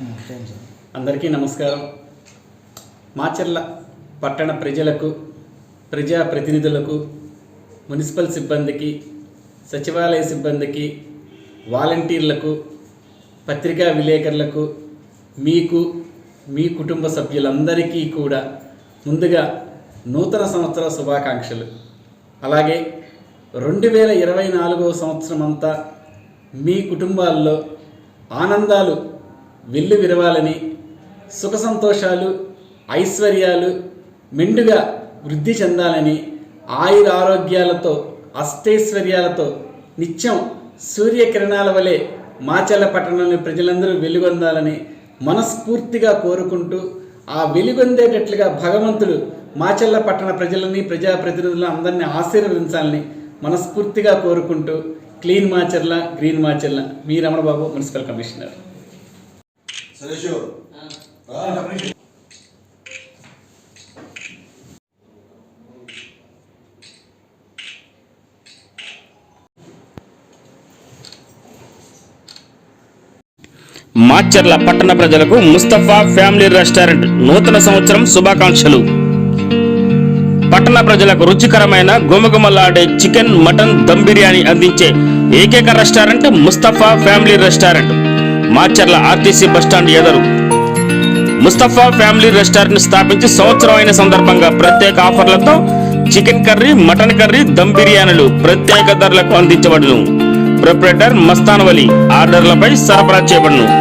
అందరికీ నమస్కారం. మాచర్ల పట్టణ ప్రజలకు ప్రజా ప్రతినిధులకు మున్సిపల్ సిబ్బందికి సచివాలయ సిబ్బందికి వాలంటీర్లకు పత్రికా విలేకరులకు మీకు మీ కుటుంబ సభ్యులందరికీ కూడా ముందుగా నూతన సంవత్సర శుభాకాంక్షలు. అలాగే రెండు వేల ఇరవై నాలుగవ సంవత్సరం అంతా మీ కుటుంబాల్లో ఆనందాలు వెల్లు విరవాలని సుఖ సంతోషాలు ఐశ్వర్యాలు మెండుగా వృద్ధి చెందాలని ఆయుర ఆరోగ్యాలతో అష్టైశ్వర్యాలతో నిత్యం సూర్యకిరణాల వలె మాచల్ల పట్టణంలోని ప్రజలందరూ వెలుగొందాలని మనస్ఫూర్తిగా కోరుకుంటూ ఆ వెలుగొందేటట్లుగా భగవంతుడు మాచల్ల పట్టణ ప్రజలని ప్రజాప్రతినిధులను అందరినీ ఆశీర్వదించాలని మనస్ఫూర్తిగా కోరుకుంటూ క్లీన్ మాచర్ల గ్రీన్ మాచర్ల మీ రమణబాబు మున్సిపల్ కమిషనర్. మాచర్ల పట్టణ ప్రజలకు ముస్తఫా ఫ్యామిలీ రెస్టారెంట్ నూతన సంవత్సరం శుభాకాంక్షలు. పట్టణ ప్రజలకు రుచికరమైన గుమగుమలాడే చికెన్ మటన్ దమ్ బిర్యానీ అందించే ఏకైక restaurant Mustafa family restaurant. Macherla RTC bus stand ఎదరు. ముస్తఫా ఫ్యామిలీ రెస్టారెంట్ స్థాపించి సంవత్సరం అయిన సందర్భంగా ప్రత్యేక ఆఫర్లతో chicken curry mutton curry dum బిర్యానీలు ప్రత్యేక ధరలకు అందించబడును. ప్రొపరేటర్ మస్తాన్ వలి ఆర్డర్లపై సరఫరా చేయబడును.